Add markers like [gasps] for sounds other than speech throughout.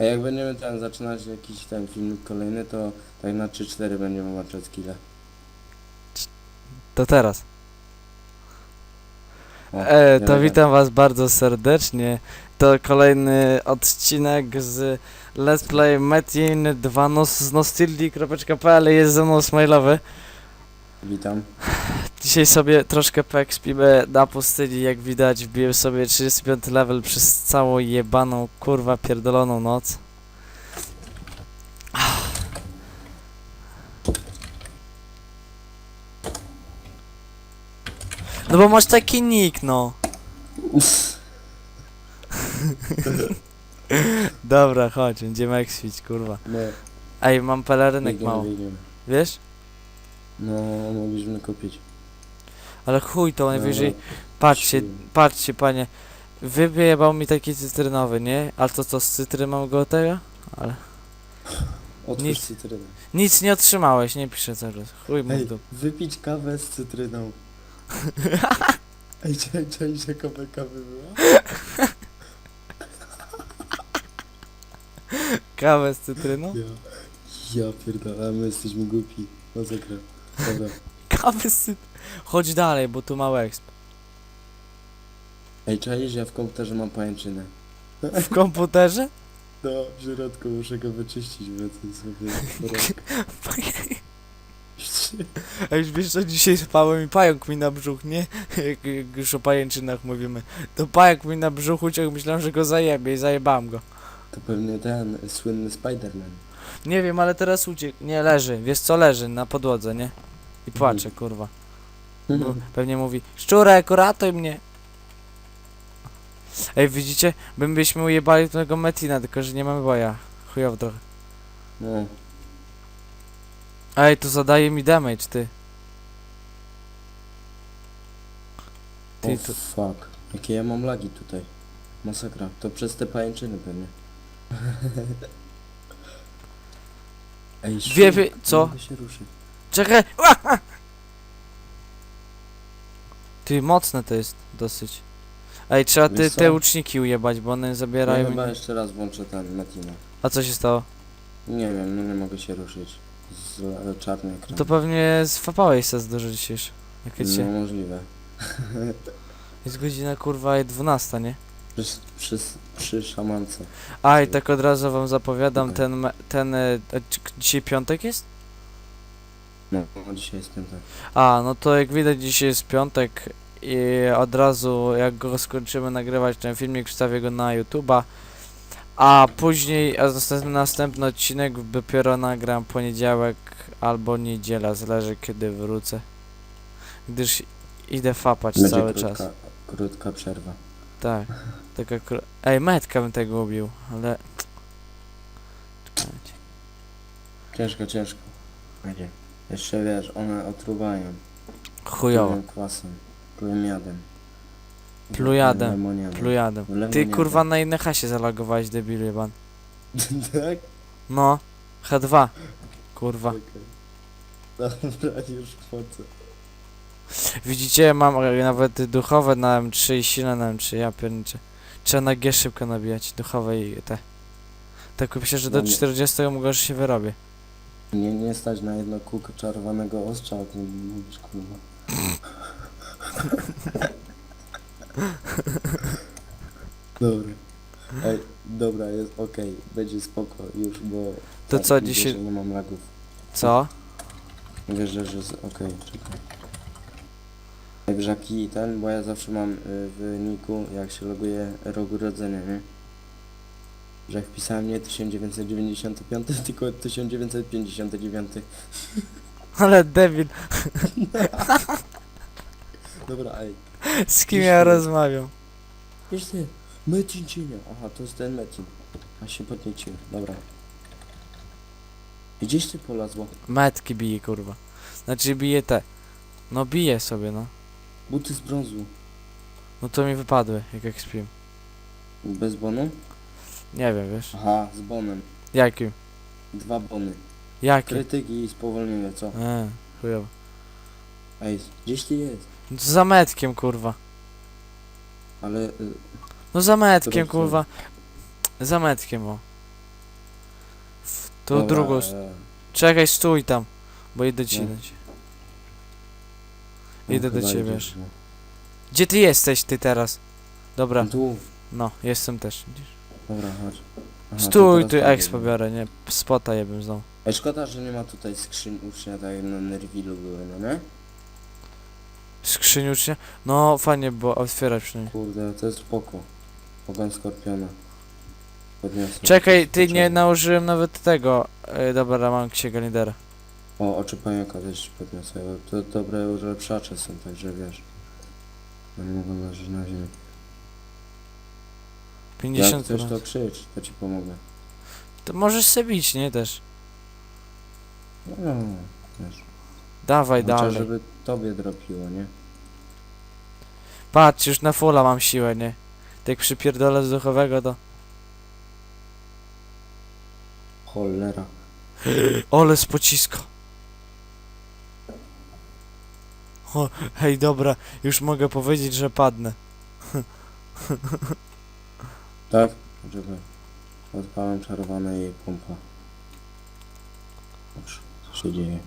A jak będziemy ten zaczynać jakiś ten filmik kolejny, to tak na 3-4 będziemy łączyć skille. To teraz. O, E, to witam was bardzo serdecznie. To kolejny odcinek z Let's Play Metin 2 nos, z nostildi.pl jest ze mną Smile'owy. Witam. Dzisiaj sobie troszkę poekspimy na pustyni, jak widać wbiłem sobie 35 level przez całą jebaną, kurwa, pierdoloną noc. No bo masz taki nick, no. [laughs] Dobra, chodź, będziemy ekswić, kurwa. No, Ej, mam pelerynek biegniemy, mało, biegniemy. wiesz? No, mogliśmy kupić. Ale chuj to, najwyżej... No, Patrzcie, patrzcie panie. Wyjebał mi taki cytrynowy, nie? Ale to co, z cytry mam go tego? Ale... Otwórz nic. cytrynę. Nic nie otrzymałeś, nie piszę czas. Chuj mu Ej, dup. wypić kawę z cytryną. [laughs] Ej, część jaka kawy była? Kawę z cytryną? Ja. Ja pierdolę, my jesteśmy głupi. No [laughs] z cytryną. Chodź dalej, bo tu mały exp. Ej, czaisz, ja w komputerze mam pajęczynę. W komputerze? [laughs] No, w środku muszę go wyczyścić, wracaj sobie. rąk. A już wiesz co, dzisiaj spałem i pająk mi na brzuch, nie? Jak, jak już o pajęczynach mówimy. To pająk mi na brzuchu ciąg myślałem, że go zajebie i zajebałem go. To pewnie ten słynny Spider-Man. Nie wiem, ale teraz uciekł. Nie, leży. Wiesz co, leży na podłodze, nie? I płacze, kurwa. Bo pewnie mówi, szczurek, uratuj mnie. Ej, widzicie? Bym byśmy ujebali tego Metina, tylko że nie mamy boja. Chujowo trochę. No, Ej, tu zadaje mi damage, ty. Ty oh to- fuck. Jakie ja mam lagi tutaj. Masakra. To przez te pajęczyny pewnie. [laughs] Ej, Wie, szum, wie, nie co? się ruszyć. Czekaj! Ua! Ty, mocne to jest dosyć. Ej, trzeba ty, Wiesz co? te łuczniki ujebać, bo one Ja zabierają chyba jeszcze raz włączę ten Metina. A co się stało? Nie wiem, no nie mogę się ruszyć. Z e, czarny ekran. To pewnie zfapałeś se dużo dzisiejszy. Jakie No cię... możliwe. [laughs] Jest godzina kurwa 12, nie? Przy, przy, przy szamance. A i tak od razu wam zapowiadam, ten, me- ten, e, dzisiaj piątek jest? No, no dzisiaj jest piątek. A, no to jak widać dzisiaj jest piątek i od razu jak go skończymy nagrywać ten filmik wstawię go na YouTube'a, a później, a następny, następny odcinek dopiero nagram poniedziałek albo niedziela, zależy kiedy wrócę, gdyż idę fapać Będzie cały krótka, czas. krótka przerwa. Tak, taka kró- Ej, metka bym tego ubił, ale... Czekajcie. Ciężko, ciężko. Będzie. Jeszcze wiesz, one otruwają. Chujowo. Plują kwasem. Plują miadem. Plujadem, Lemoniadem. Plujadem. Ty Lemoniadem. kurwa na inne hasie zalogowałeś debilu jeban. [laughs] tak? No, H2. Kurwa. Okej. Dobra, już wchodzę. Widzicie, mam e, nawet duchowe na M3 i silne na M3, ja pierniczę. Trzeba na G szybko nabijać, duchowe i te. Tak myślę, że do No nie. 40 mogę, że się wyrobię. Nie, nie stać na jedno kółko czarwanego ostrza, a ty mówisz kurwa. Dobra. Ej, dobra, jest okej, będzie spoko już, bo... To tak, co, widzę, dzisiaj- że nie mam lagów. Co? Wiesz, że, że jest okej, czekaj. Ej, Brzaki i ten, bo ja zawsze mam y, w niku, jak się loguje rok urodzenia, nie? Że jak wpisałem nie 1995, [laughs] tylko 1959. [laughs] Ale debil, [laughs] Dobra, ej. z kim ja rozmawiam? Wiesz ty, Metin cienia. Aha, to jest ten Metin. A się podnieciłem, dobra. Gdzieś ty polazło? Metki bije, kurwa. Znaczy bije te. No bije sobie, no. Buty z brązu. No to mi wypadły, jak jak śpię. Bez bonu? Nie wiem, wiesz. Aha, z bonem. Jakim? Dwa bony. Jakim? Krytyki i spowolnienie, co? Eee, chujowo. Ej, gdzieś ty jest. No to za metkiem, kurwa. Ale... Y, No za metkiem, kurwa. Za metkiem, o. To Dobra, drugą... s- e, Czekaj, stój tam, bo idę ci No. dać. No, Idę do ciebie. idziesz, no. Gdzie ty jesteś, ty teraz? Dobra, Tu, no, jestem też. widzisz? dobra, chodź. Aha, Stój, teraz tu tam expo idziemy. biorę, nie? Spota jebym znowu. Ej, szkoda, że nie ma tutaj skrzyń ucznia, tak jak na Nerwilu były, no nie? Skrzyni ucznia? No, fajnie było otwierać przynajmniej. Kurde, to jest spoko. Ogon skorpiona. Podniosę. Czekaj, ty nie nałożyłem nawet tego. Ej, dobra, mam księgę lidera. O, oczy pająka też podniosę, bo to dobre ulepszacze są, także wiesz. No nie mogą leżeć na ziemi. 50 Jak chcesz to krzycz, to ci pomogę. To możesz se bić, nie też. No, wiesz. Dawaj Chociaż, dalej. żeby tobie dropiło, nie? Patrz, już na fulla mam siłę, nie? Tak przypierdolę z duchowego to... Cholera. [gasps] Ole z pocisko. O, hej, dobra, już mogę powiedzieć, że padnę. Tak? Żeby odpalam czerwone i pompa. Dobrze, co się dzieje?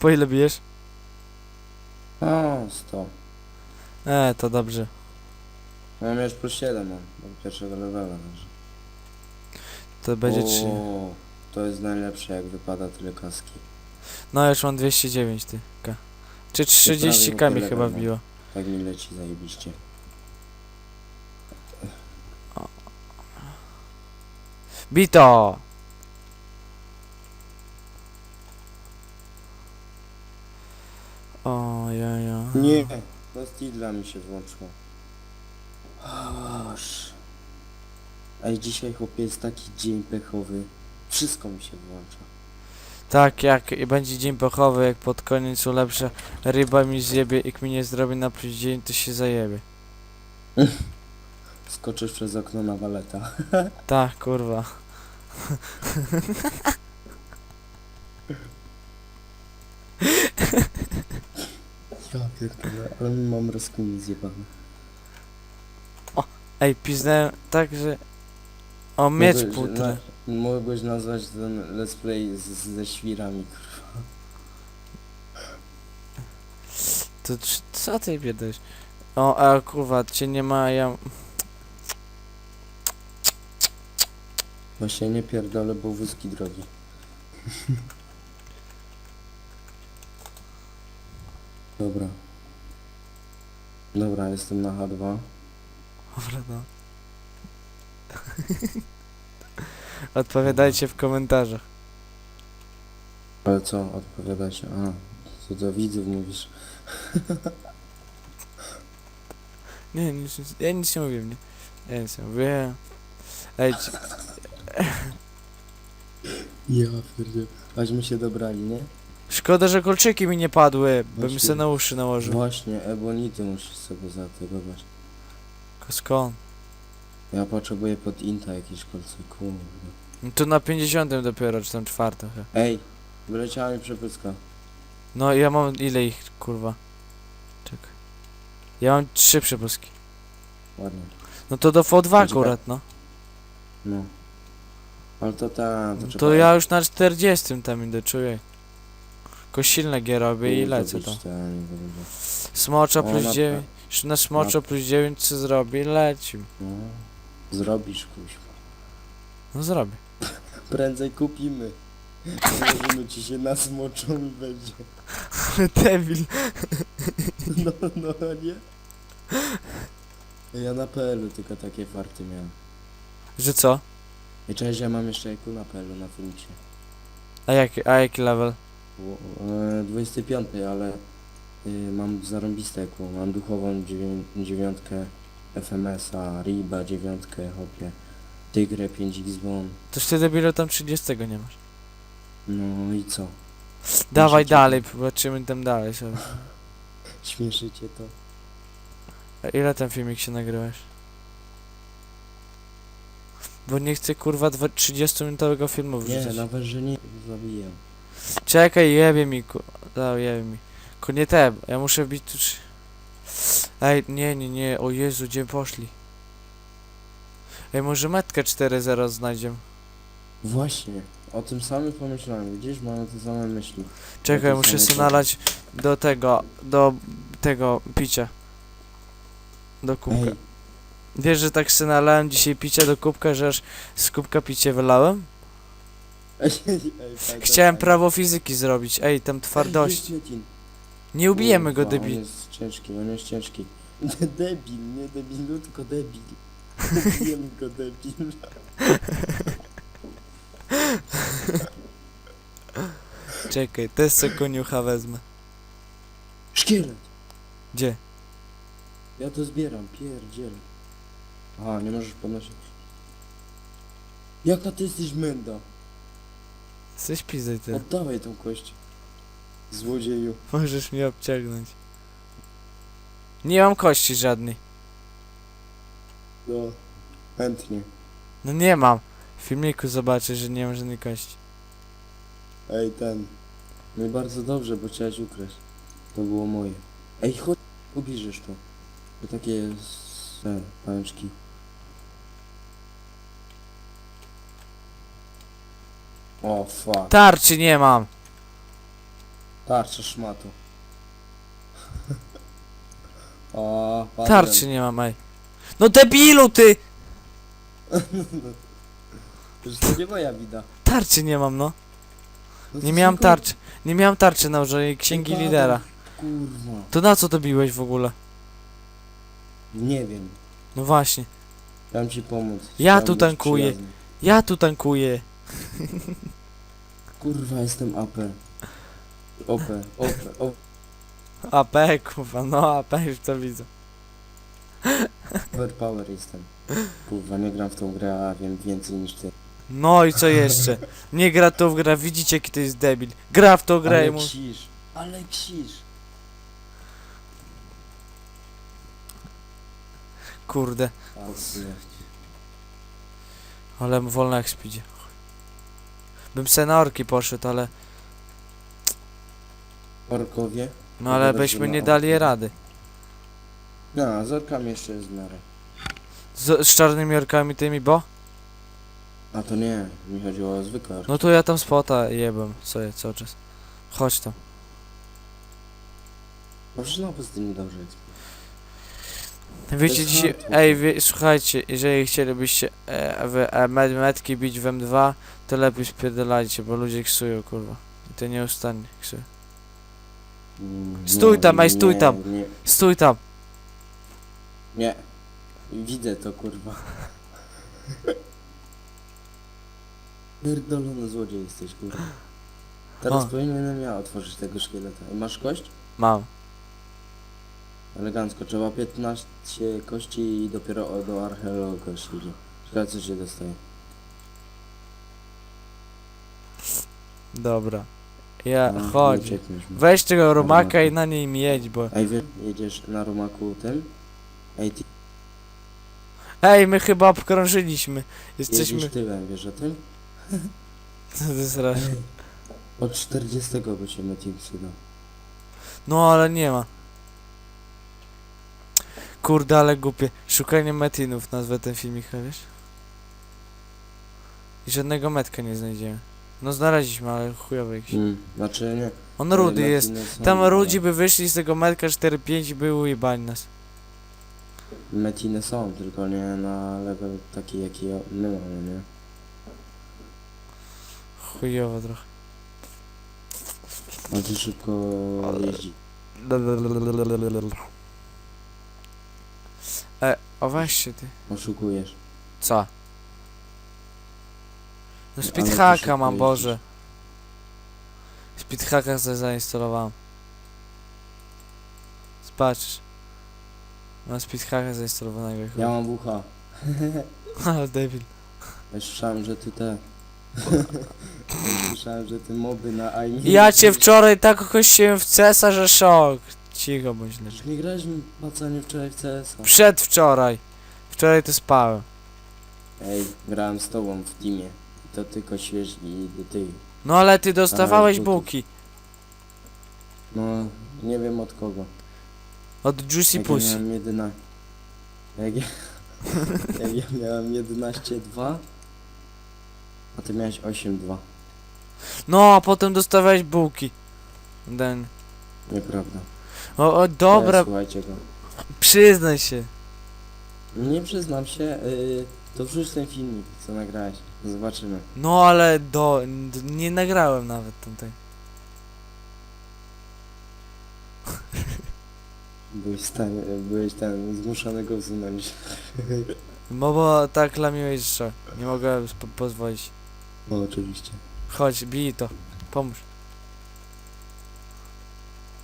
Po ile bijesz? O, 100. E, to dobrze. Mam już plus 7 mam, do pierwszego levela, także. To będzie 3. O, To jest najlepsze, jak wypada tyle kaski. No, już mam 209, ty. Ka. Czy 30 prawie kami tyle chyba będą. wbiło. Tak mi leci zajebiście. Bito! O, ja, ja. Nie, to Stidla mi się włączyło. Aż. Ej, dzisiaj chłopie jest taki dzień pechowy. Wszystko mi się włącza. Tak, jak i będzie dzień pechowy, jak pod koniec ulepszę, ryba mi zjebie i mi nie zrobi na plus dzień, to się zajebie. [laughs] Skoczysz przez okno na waleta. [laughs] Tak, kurwa. Ja pierdolę, ale mam rozkminy zjebane. Ej, piznę tak, że... O, miecz Mogłeś putrę. na- Mogłeś nazwać ten let's play z, ze świrami, kurwa. To c- co ty biedać? O, a kurwa, cię nie ma, ja... Właśnie nie pierdolę, bo wózki drogi. Dobra. Dobra, jestem na H2. Dobra, no. Odpowiadajcie w komentarzach. Ale co, odpowiadać? A, co do widzów mówisz? [laughs] Nie, nic, nic, ja nic nie mówię, nie. Ja nic nie mówię. Ej, ci- [laughs] Ja pierdziel. Aśmy się dobrali, nie? szkoda, że kolczyki mi nie padły, bym Właśnie. se na uszy nałożył. Właśnie, ebonity musisz sobie zaatakować. Tylko Skąd? Ja potrzebuję pod Inta jakieś kolce. No to na 50 dopiero, czy tam czwartym chyba. Ej, wyleciała mi przepyska. No ja mam ile ich, kurwa? Czekaj. Ja mam trzy przepustki. Ładnie. No to do V2 Poczekaj. akurat, no. No. Ale to ta, to, To trzeba- ja już na 40 tam idę, czuję. Tylko silne gier robię i lecę być to. ten, kurde. Smocza O, plus na 9. Już na smocza plus 9 co zrobi? Leci. No. Zrobisz kuźwa. No zrobię. Prędzej kupimy. Założymy ci się na smoczą i będzie. Debil. No, no, nie? Ja na PL-u tylko takie farty miałem. Że co? I cześć, ja mam jeszcze jaku na PL-u na Felixie. A jaki, a jaki level? W- e, 25, ale y, mam zarąbiste jaku. Mam duchową dziewię- dziewiątkę FMS-a, Riba dziewiątkę, hopie. Tygrę 5X-Bon. Toż ty debilu tam 30 nie masz. No i co? Dawaj dalej, zobaczymy tam dalej sobie. [laughs] Śmieszycie to? A ile ten filmik się nagrywasz? Bo nie chcę kurwa dwa- 30-minutowego filmu Nie, wrzucać. nawet, że nie zabiję. Czekaj, jebie mi ku... Da, jebie mi. Ko nie te, ja muszę wbić tu trzy... Ej, nie, nie, nie, o Jezu, gdzie poszli? Ej, może metkę 4.0 znajdziemy. Właśnie. o tym samym pomyślałem, widzisz? Mamy te same myśli. Czekaj, to muszę sobie nalać do tego, do tego picia. Do kubka. Ej, Wiesz, że tak sobie nalałem dzisiaj picia do kubka, że aż z kubka picie wylałem? [laughs] ej, ej, ej, Chciałem ej. prawo fizyki zrobić. Ej, tam jest Metin. Nie ubijemy go, Kurwa, debil. On jest ciężki, on jest ciężki. [laughs] debil, nie debilu, tylko debil. Ubijemy go, debil. [laughs] Czekaj, też se koniucha wezmę. Szkielet! Gdzie? Ja to zbieram, pierdziel. A, nie możesz podnosić. Jaka ty jesteś menda? Jesteś pizdej ty. Oddawaj tą kość. Złodzieju. Możesz mnie obciągnąć. Nie mam kości żadnej. No, chętnie. No nie mam. W filmiku zobaczę, że nie mam żadnej kości. Ej, ten. No i bardzo dobrze, bo chciałeś ukraść. To było moje. Ej, chodź, ubierzesz to. To takie s- e, pałeczki. O, fuck. Tarczy nie mam. Tarcza szmatu. [laughs] o, padłem. Tarczy nie mam, ej. No debilu ty! [laughs] Przecież to nie moja wina. Tarczy nie mam, no. No to Nie miałem tylko- tarczy. Nie miałem tarczy na użycie księgi Padłem. lidera. Kurwa. To na co to biłeś w ogóle? Nie wiem. No właśnie. Chciałem ci pomóc. Ja Chciałem tu być tankuję. przyjazny. Ja tu tankuję. Kurwa, jestem AP. OP, OP, OP. AP, kurwa, no AP już to widzę. Overpower jestem. Kurwa, nie gram w tą grę, a wiem więcej niż ty. No i co jeszcze? Nie gra to w grę, widzicie jaki to jest debil. Gra w tą grę i Ale mu... ale ksisz. Kurde, ale wolno jak speedzie. Bym se na orki poszedł, ale... Orkowie. No ale byśmy nie dali rady. No, z orkami jeszcze jest w miarę. Z, z czarnymi orkami tymi, bo? A to nie, mi chodziło o zwykłe orki. No to ja tam spota jebem sobie cały czas. Chodź tam. Może znowu z tym dobrze jest. Wiecie dzisiaj... Ej, wie, słuchajcie, jeżeli chcielibyście e, w, e, med, metki bić w M2, to lepiej spierdalajcie, bo ludzie ksują, kurwa. I to nieustannie ksują. Stój tam, ej, stój nie, tam. Nie, Stój tam! nie. Widzę to, kurwa. Pierdolony złodziej jesteś, kurwa. Teraz O. powinienem ja otworzyć tego szkieleta. Masz kość? Mam. Elegancko, trzeba 15 kości i dopiero o- do archeologa się idzie. Ciekawe co się dostaje. Dobra. Ja, No, chodź. nie uciekniesz mi. Weź tego rumaka i na nim jedź, bo... Ej, wiesz, jedziesz na rumaku tym? Ej, ty Ej, my chyba obkrążyliśmy. Jesteśmy... jedziesz tyłem, wiesz o tym? Co [laughs] to jest raz? [laughs] Od 40 by się Metin przydał. No, ale nie ma. Kurde, ale głupie. Szukanie metinów nazwę ten filmik, wiesz? I żadnego metka nie znajdziemy. No znaleźliśmy, ale chujowy jakiś. Hmm, znaczy nie. On rudy jest. są- Tam rudzi by wyszli z tego metka 4-5 i by ujebani nas. Metiny są, tylko nie na level taki jaki my mamy, nie? Chujowo trochę. On tu szybko jeździ. E, o weźcie ty. Oszukujesz. Co? No speedhacka mam. Boże. Speedhacka sobie zainstalowałem. Zobaczysz. Mam speedhacka zainstalowanego. Ja mam WH. [laughs] Ale debil. Ja słyszałem, że ty te... [laughs] słyszałem, że ty moby na iMovie... Ja cię wczoraj tak okościłem w CESa, że szok. Cicho bądź lepiej. Już nie grałeś pacanie wczoraj w CS-a. Przedwczoraj. Wczoraj to spałem. Ej, grałem z tobą w teamie. To tylko świeżi i ty. No ale ty dostawałeś butów. bułki. No, nie wiem od kogo. Od Juicy Jak ja Pussy. miałem 11... Jak ja... [laughs] jak ja miałem 11-2, a ty miałeś 8-2. No, a potem dostawałeś bułki. Den. Nieprawda. O, o, Teraz dobra, Słuchajcie go. przyznaj się. Nie przyznam się, yy, to wrzuć ten filmik, co nagrałeś. Zobaczymy. No, ale do... d- nie nagrałem nawet tamtej. Byłeś w stanie, byłeś ten zmuszony go usunąć. No bo tak lamiłeś, że nie mogę spo- pozwolić. No oczywiście. Chodź, bij to. Pomóż.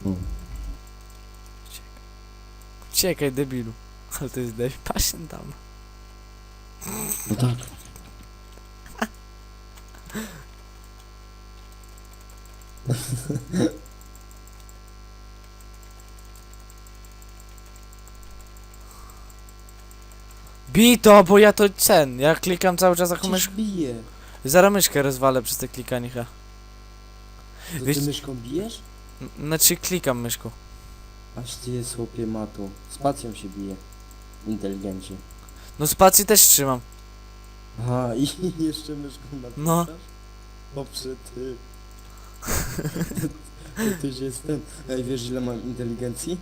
No. Uciekaj, debilu. Ale to jest debil. Patrz ten tam. No tak. Bij to, bo ja to cen. Ja klikam cały czas taką Cię myszką. bije. Zaraz myszkę rozwalę przez te klikanie chyba. To Wiesz- ty myszką bijesz? N- Znaczy klikam myszką. Aż ty jest chłopie matu. Spacją się bije. Inteligenci. No spacji też trzymam. Aha, i [laughs] jeszcze myszką napisasz? No. Poprze ty. To tyś jest ten. Ej, wiesz ile mam inteligencji?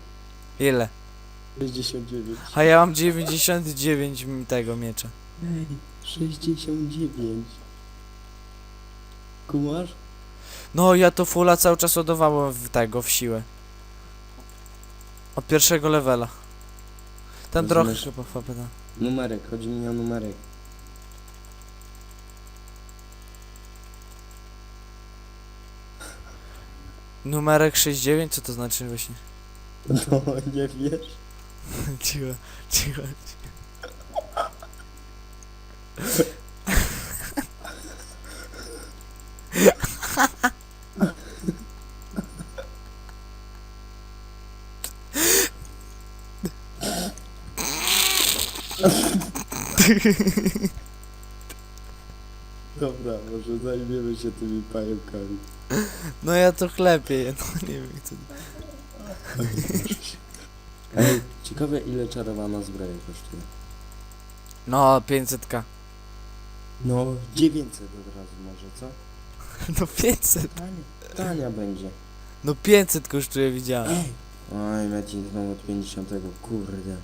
Ile? 69. A ja mam 99 m- tego miecza. Ej, 69. Kumasz? No ja to fulla cały czas ładowałem w tego, w siłę. Od pierwszego levela. Ten trochę chyba papyta. Numerek, chodzi mi o numerek. Numerek 69, co to znaczy właśnie? No, nie wiesz? [laughs] cicho, cicho. Dobra, może zajmiemy się tymi pająkami. No ja to chlepię, [laughs] no nie wiem co. Ej, ciekawe ile czarowana zbroja kosztuje. No 500k. No, 900 od razu może, co? [laughs] No 500. Tania, tania będzie. No 500 kosztuje, widziałem. Ej! Oj, Metin znowu od 50, kurde.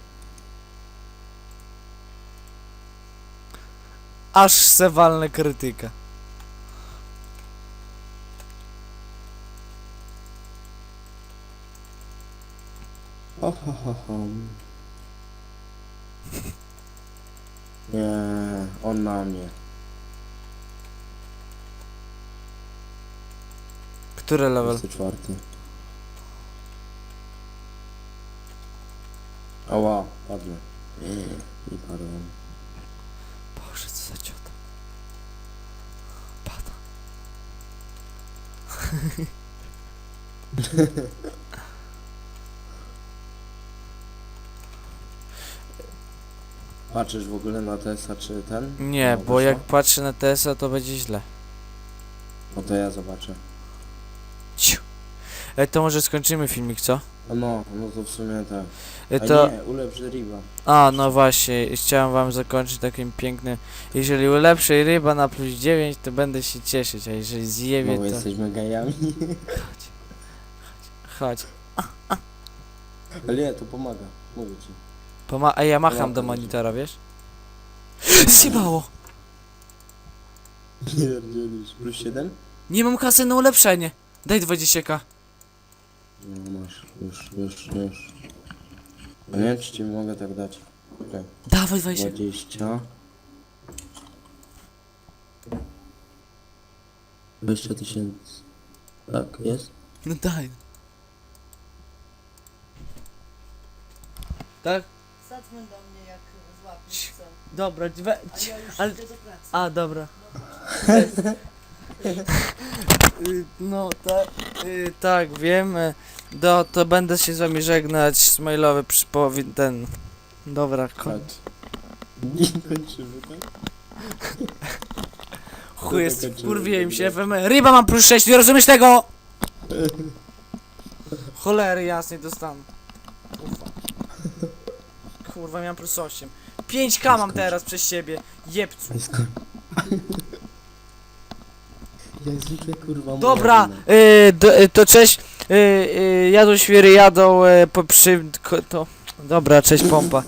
Aż se walnę krytyka. Ho, ho, ho, ho. Nie, on na mnie. Który level? 24. Ała, padnę. Nie padłem. [laughs] Patrzysz w ogóle na Tesa czy ten? Nie, No, bo weszło? jak patrzę na TSA to będzie źle. No to ja zobaczę. Ciu. E, to może skończymy filmik, co? A No, no to w sumie tak. A to... nie, ulepsz ryba. A, no właśnie, chciałem wam zakończyć takim pięknym... Jeżeli ulepszy ryba na plus 9, to będę się cieszyć, a jeżeli zjebie, No bo to... jesteśmy gejami. Chodź. [laughs] Ale nie, to pomaga. Mówię ci. Poma a ja macham do monitora, wiesz? [laughs] Zjebało! Nie dzielisz. Plus 7? Nie mam kasy na ulepszenie. Daj 20k. No masz, już, już, już. No nie wiem, czy ci mogę tak dać. Okej. Dawaj 20. 20. 20 tysięcy. Tak, jest? No daj. Tak? Zadzwoń do mnie jak złapiesz co. Dobra, we... A ja już Ale- idę do pracy. A, dobra. Y, [laughs] No, tak, y, tak, wiem. y, Do, to będę się z wami żegnać. Smajlowy przypowi... ten... Dobra, kończ. Nie kończymy, tak? Chuj jest, kurwiłem się, dobra. FM. Ryba mam plus 6, nie rozumiesz tego? [laughs] Cholery jasnej dostanę. Kurwa. Kurwa, miałem plus 8. 5k mam teraz przez siebie. Jebcu. Nie. Zwykle kurwa Dobra, y, do, y, to cześć. Y, y, jadą świry, jadą y, po przy... To, dobra, cześć pompa.